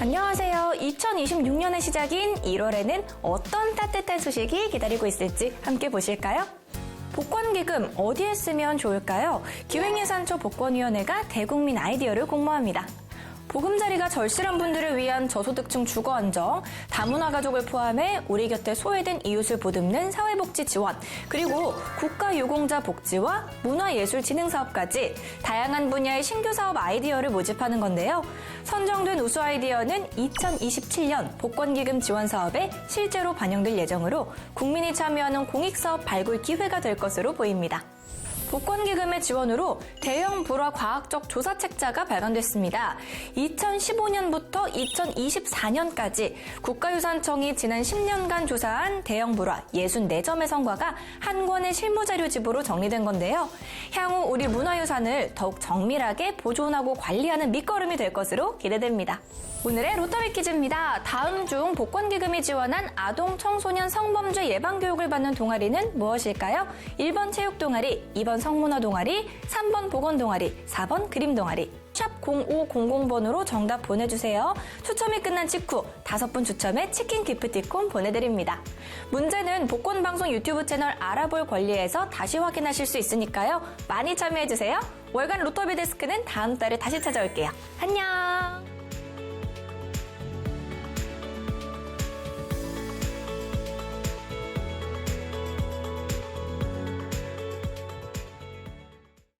안녕하세요. 2026년의 시작인 1월에는 어떤 따뜻한 소식이 기다리고 있을지 함께 보실까요? 복권기금 어디에 쓰면 좋을까요? 기획예산처 복권위원회가 대국민 아이디어를 공모합니다. 보금자리가 절실한 분들을 위한 저소득층 주거 안정, 다문화 가족을 포함해 우리 곁에 소외된 이웃을 보듬는 사회복지 지원, 그리고 국가 유공자 복지와 문화예술진흥 사업까지 다양한 분야의 신규 사업 아이디어를 모집하는 건데요. 선정된 우수 아이디어는 2027년 복권기금 지원 사업에 실제로 반영될 예정으로 국민이 참여하는 공익사업 발굴 기회가 될 것으로 보입니다. 복권기금의 지원으로 대형 불화 과학적 조사 책자가 발간됐습니다. 2015년부터 2024년까지 국가유산청이 지난 10년간 조사한 대형 불화 64점의 성과가 한 권의 실무자료집으로 정리된 건데요. 향후 우리 문화유산을 더욱 정밀하게 보존하고 관리하는 밑거름이 될 것으로 기대됩니다. 오늘의 로터비 퀴즈입니다. 다음 중 복권기금이 지원한 아동 청소년 성범죄 예방 교육을 받는 동아리는 무엇일까요? 1번 체육 동아리, 2번 성문화 동아리, 3번 보건 동아리, 4번 그림 동아리. 샵 0500번으로 정답 보내주세요. 추첨이 끝난 직후 다섯 분 추첨해 치킨 기프티콘 보내드립니다. 문제는 복권방송 유튜브 채널 알아볼 권리에서 다시 확인하실 수 있으니까요. 많이 참여해주세요. 월간 로터비 데스크는 다음 달에 다시 찾아올게요. 안녕!